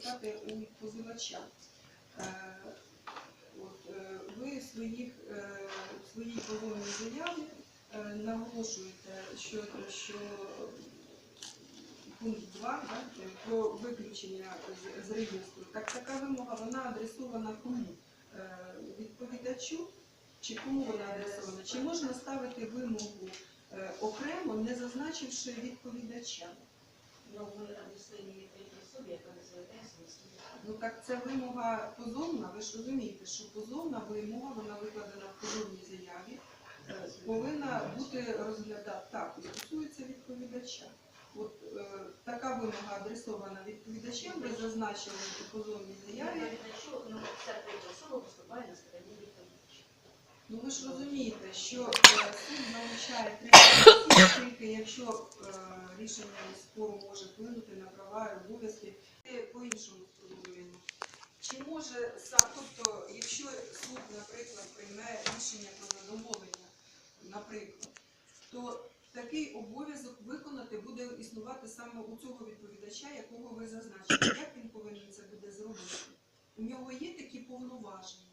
запитати у позивача. Е, е, ви в своїх, е, своїй позовній заяві наголошуєте, що, що пункт 2 да, про виключення з, з реєстру. Так така вимога вона адресована кому? Відповідачу чи кому вона адресована? Чи можна ставити вимогу окремо, не зазначивши відповідача? Ну, так це вимога позовна. Ви ж розумієте, що позовна вимога, вона викладена в позовній заяві, е, повинна бути розглядати так, і стосується відповідача. От е, така вимога адресована відповідачем, ви зазначили у позовній заяві. Відповідачу, ну, ця третя особа виступає на стороні відповідача. Ну ви ж розумієте, що е, суд залучає третій якщо е, рішення спору може вплинути на права і обов'язки по-іншому спробуємо. Чи може сам, тобто, якщо суд, наприклад, прийме рішення про задоволення, наприклад, то такий обов'язок виконати буде існувати саме у цього відповідача, якого ви зазначили. Як він повинен це буде зробити? У нього є такі повноваження.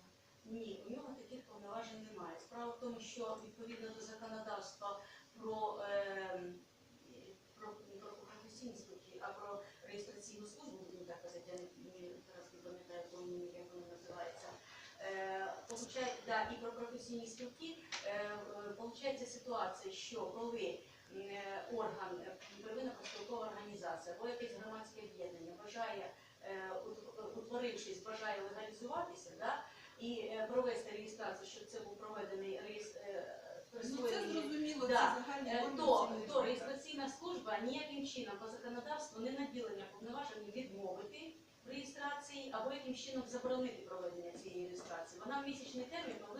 Ні, у нього таких повноважень немає. Справа в тому, що відповідно до законодавства про, е, про, не про професійні спілки, а про реєстраційну службу, будемо так казати, я зараз не пам'ятаю, як вона називається. Е, получає, да, і про професійні спілки е, получається ситуація, що коли е, орган, первинна профспілкова організація або якесь громадське об'єднання бажає, утворившись, бажає легалізуватися, да, і провести реєстрацію, щоб це був проведений реєстр. Ну, це зрозуміло, Да. це загальні Е, то, то реєстраційна служба ніяким чином по законодавству не наділення повноважень відмовити в реєстрації або яким чином заборонити проведення цієї реєстрації. Вона в місячний термін повинна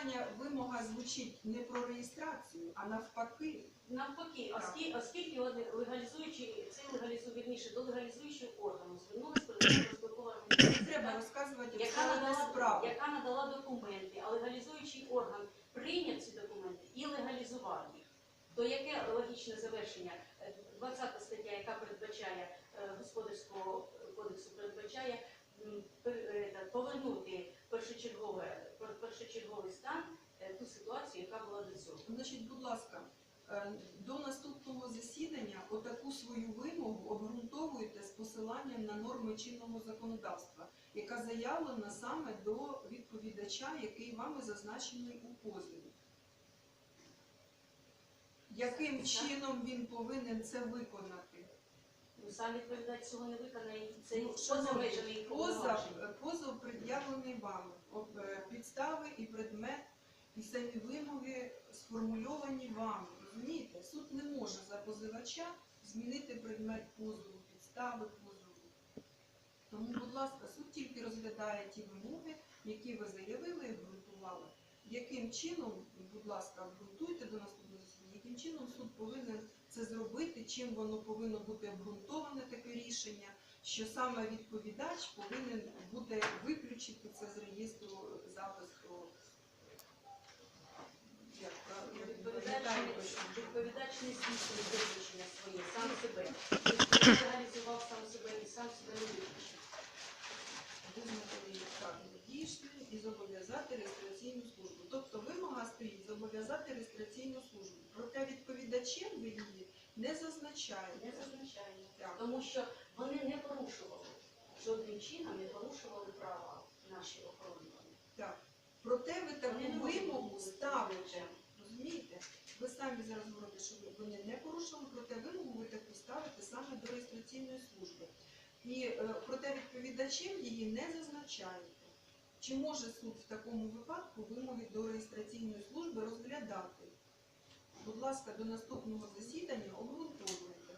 питання вимога звучить не про реєстрацію, а навпаки. Навпаки, оскільки, оскільки вони легалізуючи цей легалізує вірніше до легалізуючого органу звернулися розпілкова організація. треба розказувати яка надала, яка надала документи, а легалізуючий орган прийняв ці документи і легалізував їх. То яке логічне завершення? Е, 20 стаття, яка передбачає е, господарського кодексу, передбачає е, повернути першочергове пер- першочерговий стан е, ту ситуацію, яка була до цього. Значить, будь ласка, е, до наступного засідання отаку свою вимогу обґрунтовуєте з посиланням на норми чинного законодавства, яка заявлена саме до відповідача, який вами зазначений у позові. Яким чином він повинен це виконати? Ну, сам відповідач цього не виконає, це Ну, Позов, позов пред'явлений вами. Е, Підстави і предмет, і самі вимоги сформульовані вами. Розумієте? Суд не може за позивача змінити предмет позову, підстави позову. Тому, будь ласка, суд тільки розглядає ті вимоги, які ви заявили і обґрунтували. Яким чином, будь ласка, обґрунтуйте до наступного засідання, яким чином суд повинен це зробити, чим воно повинно бути обґрунтоване таке рішення, що саме відповідач повинен буде виключити це з реєстру запису. Як правильно, Відповідач, відповідач не здійснює виключення своє, сам себе. Він реалізував сам себе і сам себе не виключив. визнати так недійсним і зобов'язати реєстраційну службу. Тобто вимога стоїть зобов'язати реєстраційну службу. Проте відповідачем ви не Не зазначає. Так. Тому що вони не порушували, жодним чином не порушували права наші охоронні. Так. Проте ви таку вимогу ставите. Розумієте? Ви самі зараз говорите, що вони не порушили, проте вимогу ви таку ставите саме до реєстраційної служби. І е, проте відповідачем її не зазначаєте. Чи може суд в такому випадку вимоги до реєстраційної служби розглядати? Будь ласка, до наступного засідання обґрунтовуйте.